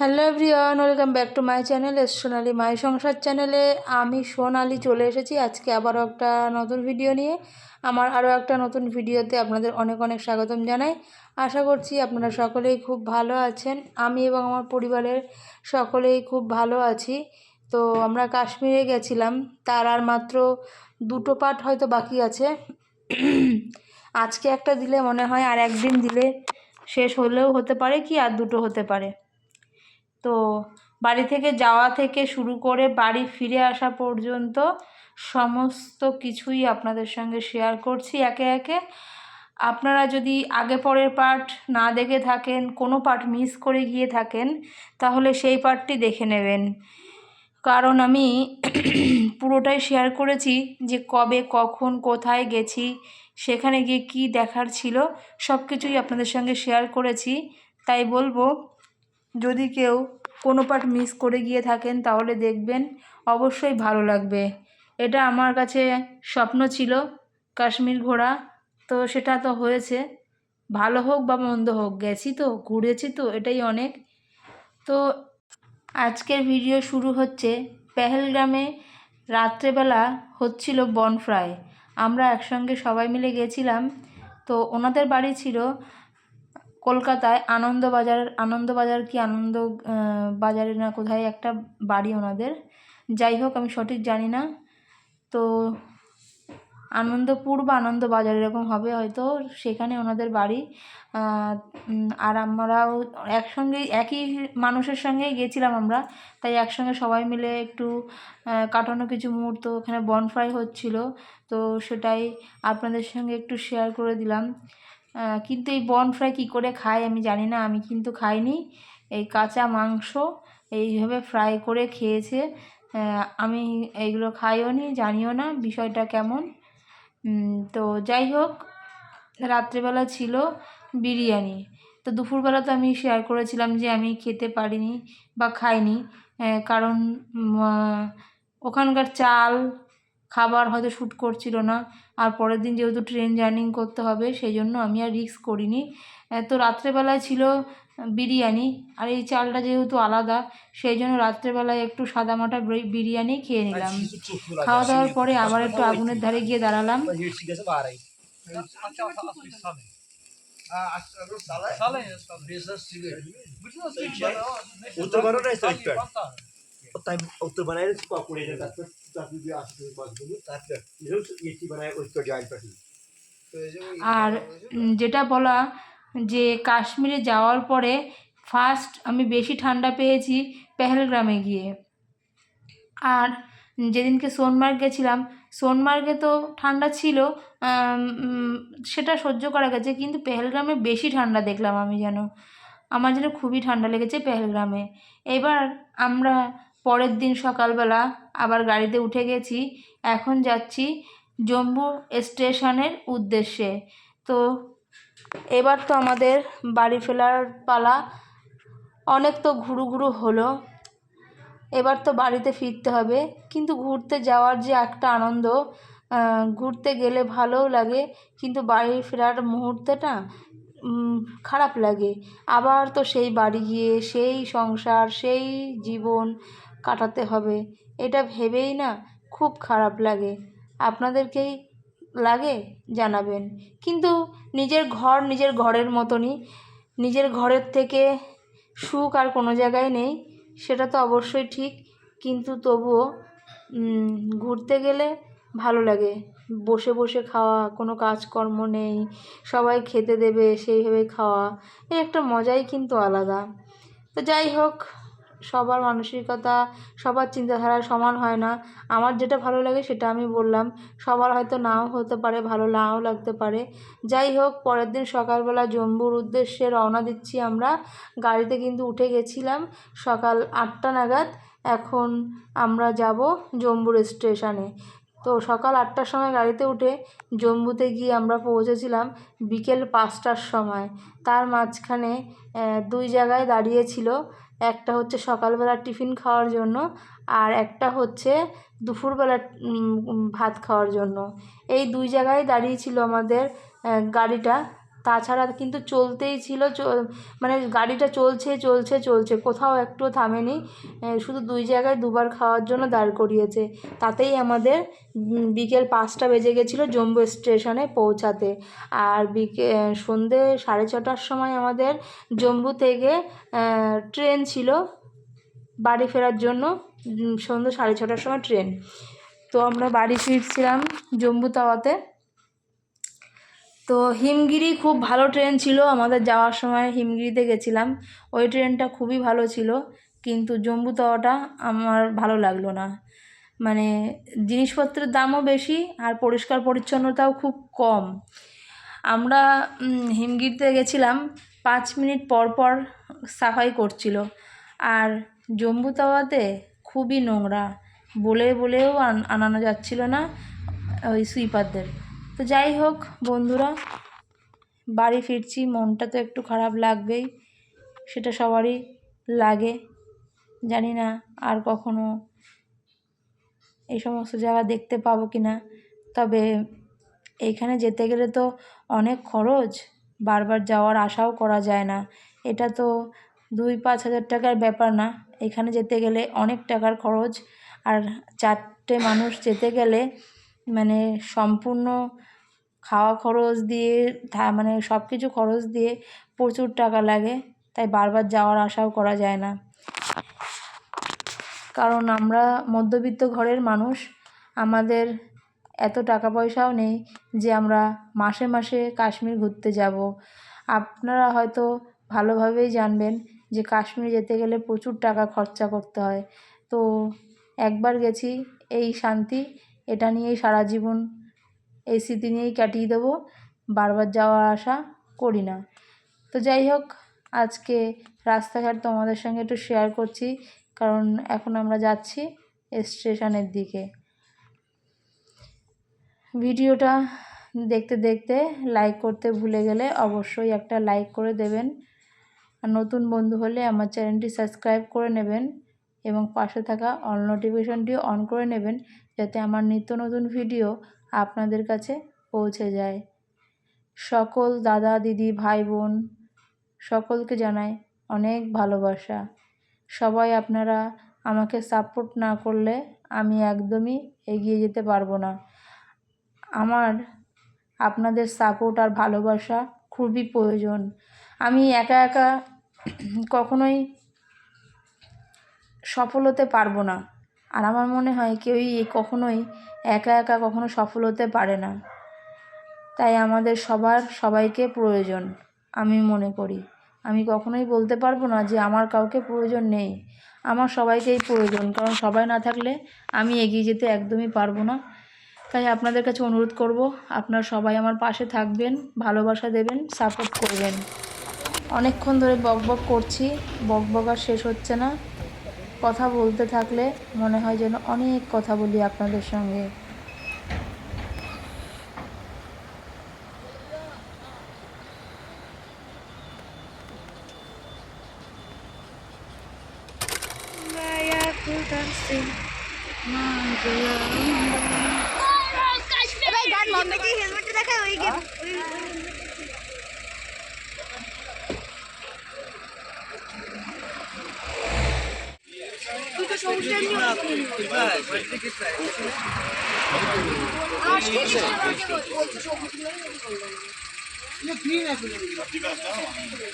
Hello everyone, welcome back to my channel, S Sonali my Sansar চ্যানেলে আমি সোনালি চলে এসেছি আজকে আবারও একটা নতুন ভিডিও নিয়ে। আমার আরও একটা নতুন ভিডিওতে আপনাদের অনেক অনেক স্বাগতম জানাই। আশা করছি আপনারা সকলেই খুব ভালো আছেন। আমি এবং আমার পরিবারের সকলেই খুব ভালো আছি। তো আমরা কাশ্মীরে গেছিলাম, তার আর মাত্র দুটো পার্ট হয়তো বাকি আছে। আজকে একটা দিলে মনে হয় আর একদিন দিলে শেষ হলেও হতে পারে কি আর দুটো হতে পারে। তো বাড়ি থেকে যাওয়া থেকে শুরু করে বাড়ি ফিরে আসা পর্যন্ত সমস্ত কিছুই আপনাদের সঙ্গে শেয়ার করছি একে একে। আপনারা যদি আগে পরের পার্ট না দেখে থাকেন, কোনো পার্ট মিস করে গিয়ে থাকেন, তাহলে সেই পার্টটি দেখে নেবেন। কারণ আমি পুরোটাই শেয়ার করেছি যে কবে, কখন, কোথায় গেছি, সেখানে গিয়ে কি দেখার ছিল সব কিছুই আপনাদের সঙ্গে শেয়ার করেছি। তাই বলব যদি কেউ কোনো পার্ট মিস করে গিয়ে থাকেন, তাহলে দেখবেন অবশ্যই ভালো লাগবে। এটা আমার কাছে স্বপ্ন ছিল, কাশ্মীর ঘোরা তো সেটা তো হয়েছে। ভালো হোক বা মন্দ হোক, গেছি তো, ঘুরেছি তো, এটাই অনেক। তো আজকের ভিডিও শুরু হচ্ছে পেহেলগ্রামে রাত্রেবেলা হচ্ছিল বনফ্রাই আমরা একসঙ্গে সবাই মিলে গেছিলাম। তো ওনাদের বাড়ি ছিল কলকাতায় আনন্দবাজার আনন্দবাজার কি আনন্দ বাজারে না কোথায় একটা বাড়ি ওনাদের। যাই হোক, আমি সঠিক জানি না। তো আনন্দপুর বা আনন্দবাজার এরকম হবে হয়তো, সেখানে ওনাদের বাড়ি। আর আমরাও একসঙ্গেই একই মানুষের সঙ্গেই গেছিলাম আমরা। তাই একসঙ্গে সবাই মিলে একটু কাটানো কিছু মুহূর্ত, ওখানে বনফ্রাই হচ্ছিল। তো সেটাই আপনাদের সঙ্গে একটু শেয়ার করে দিলাম। কিন্তু এই বন ফ্রাই কী করে খায় আমি জানি না, আমি কিন্তু খাইনি। এই কাঁচা মাংস এইভাবে ফ্রাই করে খেয়েছে। আমি এইগুলো খাইও নি, জানিও না বিষয়টা কেমন। তো যাই হোক, রাত্রেবেলা ছিল বিরিয়ানি। তো দুপুরবেলা তো আমি শেয়ার করেছিলাম যে আমি খেতে পারিনি বা খাইনি। কারণ ওখানকার চাল খাবার হয়তো শ্যুট করছিল না। আর পরের দিন যেহেতু ট্রেন জার্নিং করতে হবে সেই জন্য আমি আর রিস্ক করিনি। তো রাত্রেবেলায় ছিল বিরিয়ানি আর এই চালটা যেহেতু আলাদা সেই জন্য রাত্রেবেলায় একটু সাদামাটা বিরিয়ানি খেয়ে নিলাম। খাওয়া দাওয়ার পরে আবার একটু আগুনের ধারে গিয়ে দাঁড়ালাম। উত্তর বানায় উত্তর পার্টি আর যেটা বলা যে কাশ্মীরে যাওয়ার পরে ফার্স্ট আমি বেশি ঠান্ডা পেয়েছি পেহেলগ্রামে গিয়ে। আর যেদিনকে সোনমার্গ গেছিলাম, সোনমার্গে তো ঠান্ডা ছিল সেটা সহ্য করা গেছে, কিন্তু পেহেলগ্রামে বেশি ঠান্ডা দেখলাম আমি যেন। আমার যেন খুবই ঠান্ডা লেগেছে পেহেলগ্রামে। এবার আমরা পরের দিন সকালবেলা আবার গাড়িতে উঠে গেছি। এখন যাচ্ছি জম্মু স্টেশনের উদ্দেশ্যে। তো এবার তো আমাদের বাড়ি ফেরার পালা অনেক তো ঘুরু ঘুরু হলো। এবার তো বাড়িতে ফিরতে হবে। কিন্তু ঘুরতে যাওয়ার যে একটা আনন্দ ঘুরতে গেলে ভালোও লাগে, কিন্তু বাড়ি ফেরার মুহূর্তেটা খারাপ লাগে। আবার তো সেই বাড়ি গিয়ে, সেই সংসার, সেই জীবন কাটাতে হবে। এটা ভেবেই না খুব খারাপ লাগে। আপনাদেরকেই লাগে জানাবেন। কিন্তু নিজের ঘর নিজের ঘরের মতনই, নিজের ঘরের থেকে সুখ আর কোনো জায়গায় নেই, সেটা তো অবশ্যই ঠিক। কিন্তু তবুও ঘুরতে গেলে ভালো লাগে। বসে বসে খাওয়া, কোনো কাজকর্ম নেই, সবাই খেতে দেবে সেইভাবে খাওয়া, এই একটা মজাই কিন্তু আলাদা। তো যাই হোক সবার মানসিকতা, সবার চিন্তাধারা সমান হয় না। আমার যেটা ভালো লাগে সেটা আমি বললাম। সবার হয়তো নাও হতে পারে, ভালো নাও লাগতে পারে। যাই হোক, পরের দিন সকালবেলা জম্বুর উদ্দেশ্যে রওনা দিচ্ছি আমরা। গাড়িতে কিন্তু উঠে গেছিলাম সকাল আটটা নাগাদ। এখন আমরা যাব জম্বুর স্টেশনে। তো সকাল আটটার সময় গাড়িতে উঠে জম্মুতে গিয়ে আমরা পৌঁছেছিলাম বিকেল পাঁচটার সময়। তার মাঝখানে দুই জায়গায় দাঁড়িয়েছিল একটা হচ্ছে সকালবেলা টিফিন খাওয়ার জন্য আর একটা হচ্ছে দুপুরবেলা ভাত খাওয়ার জন্য। এই দুই জায়গায় দাঁড়িয়েছিল আমাদের গাড়িটা। তাছাড়া কিন্তু চলতেই ছিল মানে গাড়িটা চলছে চলছে চলছে, কোথাও একটুও থামেনি। শুধু দুই জায়গায় দুবার খাওয়ার জন্য দাঁড় করিয়েছে। তাতেই আমাদের বিকেল পাঁচটা বেজে গেছিল জম্বু স্টেশনে পৌঁছাতে। আর বিকে সন্ধে সাড়ে ছটার সময় আমাদের জম্বু থেকে ট্রেন ছিল বাড়ি ফেরার জন্য সন্ধ্যে সাড়ে ছটার সময় ট্রেন। তো আমরা বাড়ি ফিরছিলাম জম্বু তাওয়াতে। তো হিমগিরি খুব ভালো ট্রেন ছিল, আমাদের যাওয়ার সময় হিমগিরিতে গেছিলাম। ওই ট্রেনটা খুবই ভালো ছিল, কিন্তু জম্বু তাওয়াটা আমার ভালো লাগল না। মানে জিনিসপত্রের দামও বেশি আর পরিষ্কার পরিচ্ছন্নতাও খুব কম। আমরা হিমগিরিতে গেছিলাম, পাঁচ মিনিট পর পর সাফাই করছিল। আর জম্বু তাওয়াতে খুবই নোংরা, বলে বলেও আন- আনানো যাচ্ছিল না ওই সুইপারদের। তো যাই হোক, বন্ধুরা, বাড়ি ফিরছি, মনটা তো একটু খারাপ লাগবেই, সেটা সবারই লাগে, জানি না আর কখনো এই সমস্ত জায়গা দেখতে পাবো কি না, তবে এইখানে যেতে গেলে তো অনেক খরচ, বারবার যাওয়ার আশাও করা যায় না, এটা তো দুই পাঁচ হাজার টাকার ব্যাপার না, এখানে যেতে গেলে অনেক টাকার খরচ, আর চারটে মানুষ যেতে গেলে মানে সম্পূর্ণ খাওয়া খরচ দিয়ে মানে সব কিছু খরচ দিয়ে প্রচুর টাকা লাগে। তাই বারবার যাওয়ার আশাও করা যায় না। কারণ আমরা মধ্যবিত্ত ঘরের মানুষ, আমাদের এত টাকা পয়সাও নেই যে আমরা মাসে মাসে কাশ্মীর ঘুরতে যাব। আপনারা হয়তো ভালোভাবেই জানবেন যে কাশ্মীর যেতে গেলে প্রচুর টাকা খরচা করতে হয়। তো একবার গেছি এই শান্তি এটা নিয়েই সারা জীবন এই স্মৃতি নিয়েই কাটিয়ে দেবো। বারবার যাওয়া আসা করি না। তো যাই হোক, আজকে রাস্তাঘাট তোমাদের সঙ্গে একটু শেয়ার করছি, কারণ এখন আমরা যাচ্ছি স্টেশনের দিকে। ভিডিওটা দেখতে দেখতে লাইক করতে ভুলে গেলে অবশ্যই একটা লাইক করে দেবেন। আর নতুন বন্ধু হলে আমার চ্যানেলটি সাবস্ক্রাইব করে নেবেন। এবং পাশে থাকা অল নোটিফিকেশনটিও অন করে নেবেন যাতে আমার নিত্য নতুন ভিডিও আপনাদের কাছে পৌঁছে যায়। সকল দাদা, দিদি ভাই বোন সকলকে জানাই অনেক ভালোবাসা। সবাই আপনারা আমাকে সাপোর্ট না করলে আমি একদমই এগিয়ে যেতে পারব না। আমার, আপনাদের সাপোর্ট আর ভালোবাসা খুবই প্রয়োজন। আমি একা একা কখনোই সফল হতে পারব না। আর আমার মনে হয় কেউই কখনোই একা একা কখনো সফল হতে পারে না। তাই আমাদের সবার সবাইকে প্রয়োজন, আমি মনে করি। আমি কখনোই বলতে পারব না যে আমার কাউকে প্রয়োজন নেই। আমার সবাইকেই প্রয়োজন, কারণ সবাই না থাকলে আমি এগিয়ে যেতে একদমই পারব না। তাই আপনাদের কাছে অনুরোধ করব, আপনারা সবাই আমার পাশে থাকবেন, ভালোবাসা দেবেন সাপোর্ট করবেন। অনেকক্ষণ ধরে বক বক করছি বক বক আর শেষ হচ্ছে না। কথা বলতে থাকলে মনে হয় যেন অনেক কথা বলি আপনাদের সঙ্গে।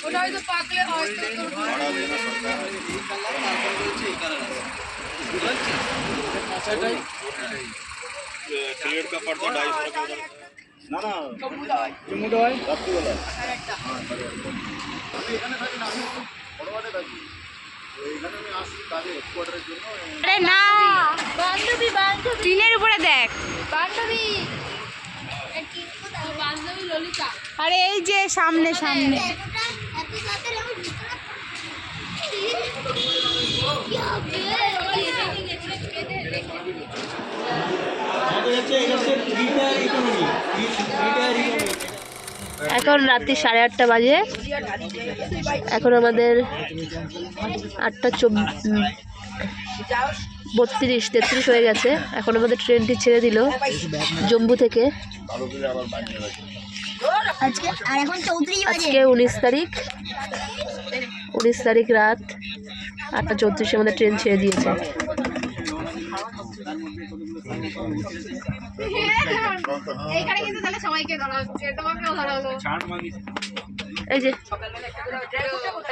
ওটা হয়তো পাকলে সিগারেট का पड़ता ढाई सौ रुपये ना এখানে থাকি না বড় থাকি আরে না বান্ধবী বান্ধবী টিনের উপরে দেখ বান্ধবী আরে এই যে সামনে সামনে হচ্ছে এটা হচ্ছে ইকোনমি এখন রাত্রি সাড়ে আটটা বাজে। এখন আমাদের আটটা বত্রিশ তেত্রিশ হয়ে গেছে। এখন আমাদের ট্রেনটি ছেড়ে দিল জম্মু থেকে। আজকে উনিশ তারিখ। উনিশ তারিখ রাত আটটা চৌত্রিশে আমাদের ট্রেন ছেড়ে দিয়েছে। এইখানে কিন্তু তাহলে সবাইকে ধরা হচ্ছে তোমাকেও ধরা হলো। এই যে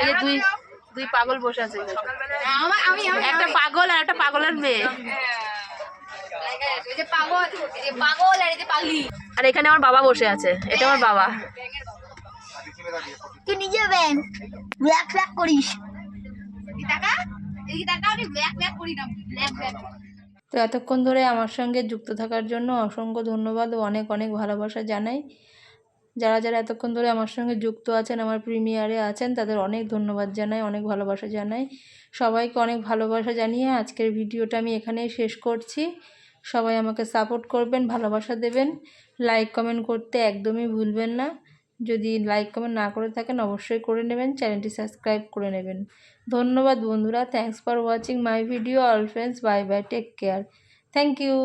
এই যে দুই দুই পাগল বসে আছে আমি আমি একটা পাগল আর একটা পাগলের মেয়ে। পাগল এই যে পাগল আর এই যে পাগলি। আর এখানে আমার বাবা বসে আছে এটা আমার বাবা। তুই নিজে ব্যাং ব্ল্যাক ব্ল্যাক করিস টাকা এই টাকা আমি ব্ল্যাক ব্ল্যাক করি না ব্ল্যাক ব্ল্যাক তো এতক্ষণ ধরে আমার সঙ্গে যুক্ত থাকার জন্য অসংখ্য ধন্যবাদ ও অনেক অনেক ভালোবাসা জানাই। যারা যারা এতক্ষণ ধরে আমার সঙ্গে যুক্ত আছেন, আমার প্রিমিয়ারে আছেন, তাদের অনেক ধন্যবাদ জানাই, অনেক ভালোবাসা জানাই। সবাইকে অনেক ভালোবাসা জানিয়ে আজকের ভিডিওটা আমি এখানেই শেষ করছি। সবাই আমাকে সাপোর্ট করবেন, ভালোবাসা দেবেন। লাইক, কমেন্ট করতে একদমই ভুলবেন না। যদি লাইক, কমেন্ট না করে থাকেন, অবশ্যই করে নেবেন। চ্যানেলটি সাবস্ক্রাইব করে নেবেন। ধন্যবাদ বন্ধুরা। Thanks for watching my video all friends bye bye take care thank you